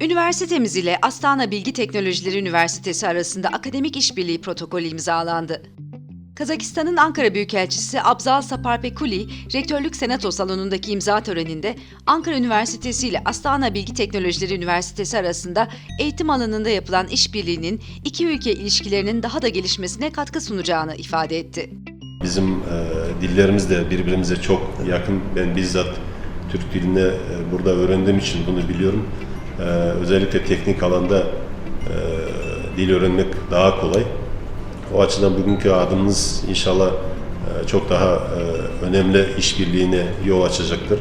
Üniversitemiz ile Astana Bilgi Teknolojileri Üniversitesi arasında akademik işbirliği protokolü imzalandı. Kazakistan'ın Ankara Büyükelçisi Abzal Saparpekuli, Rektörlük Senato salonundaki imza töreninde Ankara Üniversitesi ile Astana Bilgi Teknolojileri Üniversitesi arasında eğitim alanında yapılan işbirliğinin iki ülke ilişkilerinin daha da gelişmesine katkı sunacağını ifade etti. Bizim e, dillerimiz de birbirimize çok yakın. Ben bizzat Türk dilini e, burada öğrendiğim için bunu biliyorum. E, özellikle teknik alanda e, dil öğrenmek daha kolay. O açıdan bugünkü adımımız inşallah e, çok daha e, önemli işbirliğine yol açacaktır.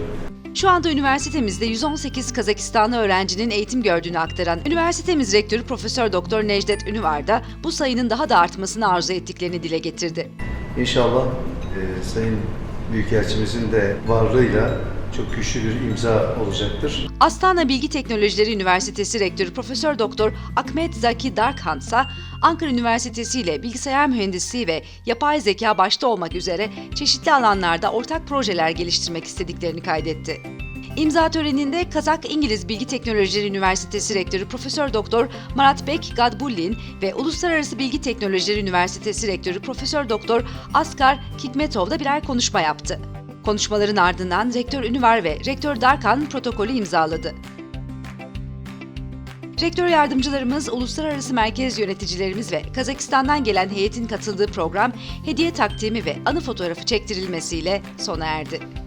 Şu anda üniversitemizde 118 Kazakistanlı öğrencinin eğitim gördüğünü aktaran üniversitemiz rektörü Profesör Doktor Necdet Ünüvar da bu sayının daha da artmasını arzu ettiklerini dile getirdi. İnşallah e, Sayın Büyükelçimizin de varlığıyla çok güçlü bir imza olacaktır. Astana Bilgi Teknolojileri Üniversitesi Rektörü Profesör Doktor Ahmet Zaki Darkhan ise Ankara Üniversitesi ile bilgisayar mühendisliği ve yapay zeka başta olmak üzere çeşitli alanlarda ortak projeler geliştirmek istediklerini kaydetti. İmza töreninde Kazak İngiliz Bilgi Teknolojileri Üniversitesi Rektörü Profesör Doktor Marat Bek Gadbullin ve Uluslararası Bilgi Teknolojileri Üniversitesi Rektörü Profesör Doktor Askar Kikmetov da birer konuşma yaptı. Konuşmaların ardından Rektör Ünüvar ve Rektör Darkan protokolü imzaladı. Rektör yardımcılarımız, uluslararası merkez yöneticilerimiz ve Kazakistan'dan gelen heyetin katıldığı program hediye takdimi ve anı fotoğrafı çektirilmesiyle sona erdi.